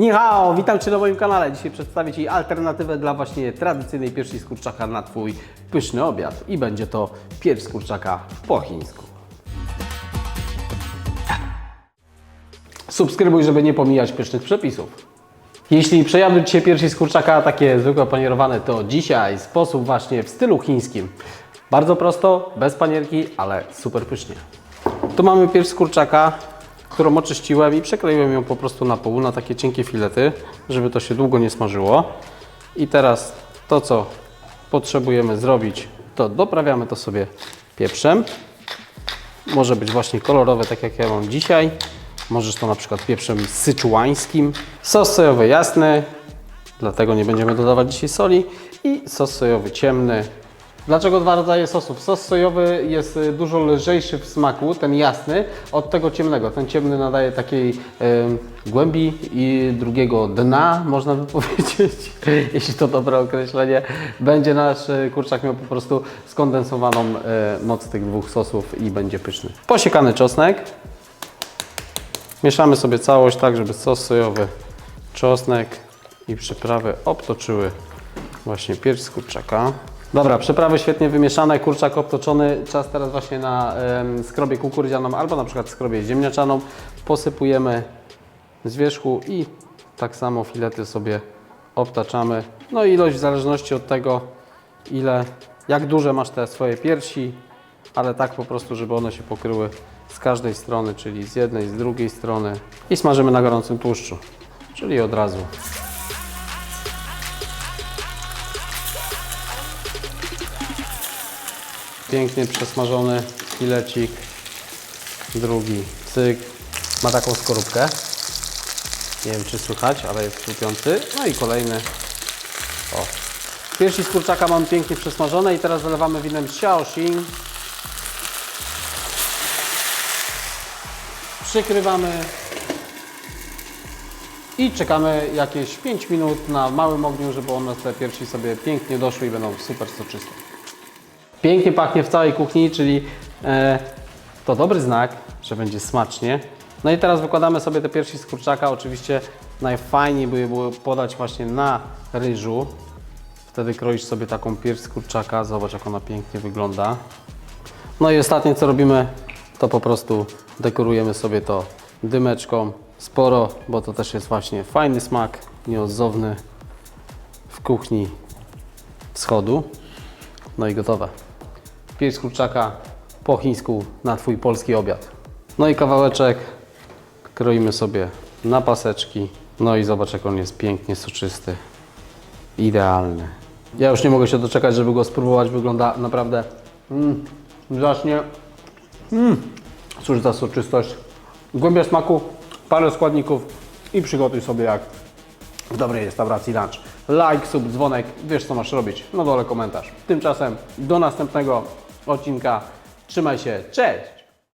Ni hao, witam Cię na moim kanale. Dzisiaj przedstawię Ci alternatywę dla właśnie tradycyjnej piersi z kurczaka na Twój pyszny obiad. I będzie to pierś z kurczaka po chińsku. Subskrybuj, żeby nie pomijać pysznych przepisów. Jeśli przejadły Ci się piersi z kurczaka takie zwykłe panierowane, to dzisiaj sposób właśnie w stylu chińskim. Bardzo prosto, bez panierki, ale super pysznie. Tu mamy pierś z kurczaka, którą oczyściłem i przekroiłem ją po prostu na pół, na takie cienkie filety, żeby to się długo nie smażyło. I teraz to, co potrzebujemy zrobić, to doprawiamy to sobie pieprzem. Może być właśnie kolorowe, tak jak ja mam dzisiaj. Możesz to na przykład pieprzem syczuańskim. Sos sojowy jasny, dlatego nie będziemy dodawać dzisiaj soli. I sos sojowy ciemny. Dlaczego dwa rodzaje sosów? Sos sojowy jest y, dużo lżejszy w smaku, ten jasny, od tego ciemnego. Ten ciemny nadaje takiej y, głębi i drugiego dna, można by powiedzieć, jeśli to dobre określenie. Będzie nasz y, kurczak miał po prostu skondensowaną y, moc tych dwóch sosów i będzie pyszny. Posiekany czosnek. Mieszamy sobie całość tak, żeby sos sojowy, czosnek i przyprawy obtoczyły właśnie pierś z kurczaka. Dobra, przyprawy świetnie wymieszane, kurczak obtoczony. Czas teraz właśnie na em, skrobie kukurydzianą albo na przykład skrobie ziemniaczaną. Posypujemy z wierzchu i tak samo filety sobie obtaczamy. No ilość w zależności od tego, ile, jak duże masz te swoje piersi, ale tak po prostu, żeby one się pokryły z każdej strony, czyli z jednej, z drugiej strony i smażymy na gorącym tłuszczu, czyli od razu. Pięknie przesmażony filecik, drugi cyk, ma taką skorupkę, nie wiem czy słychać, ale jest chrupiący, no i kolejny, o. Piersi z kurczaka mamy pięknie przesmażone i teraz zalewamy winem Xiaoxing. Przykrywamy i czekamy jakieś 5 minut na małym ogniu, żeby one te piersi sobie pięknie doszły i będą super soczyste. Pięknie pachnie w całej kuchni, czyli e, to dobry znak, że będzie smacznie. No i teraz wykładamy sobie te piersi z kurczaka. Oczywiście najfajniej by było podać właśnie na ryżu. Wtedy kroisz sobie taką pierś z kurczaka. Zobacz jak ona pięknie wygląda. No i ostatnie co robimy, to po prostu dekorujemy sobie to dymeczką sporo, bo to też jest właśnie fajny smak, nieodzowny w kuchni wschodu. No i gotowe. Pierś kurczaka po chińsku na Twój polski obiad. No i kawałeczek kroimy sobie na paseczki. No i zobacz jak on jest pięknie soczysty. Idealny. Ja już nie mogę się doczekać, żeby go spróbować. Wygląda naprawdę mm, zacznie. Mm. Cóż za soczystość. Głębia smaku, parę składników i przygotuj sobie jak w dobrej restauracji lunch. Like, sub, dzwonek, wiesz co masz robić. No dole komentarz. Tymczasem do następnego odcinka. Trzymaj się, cześć!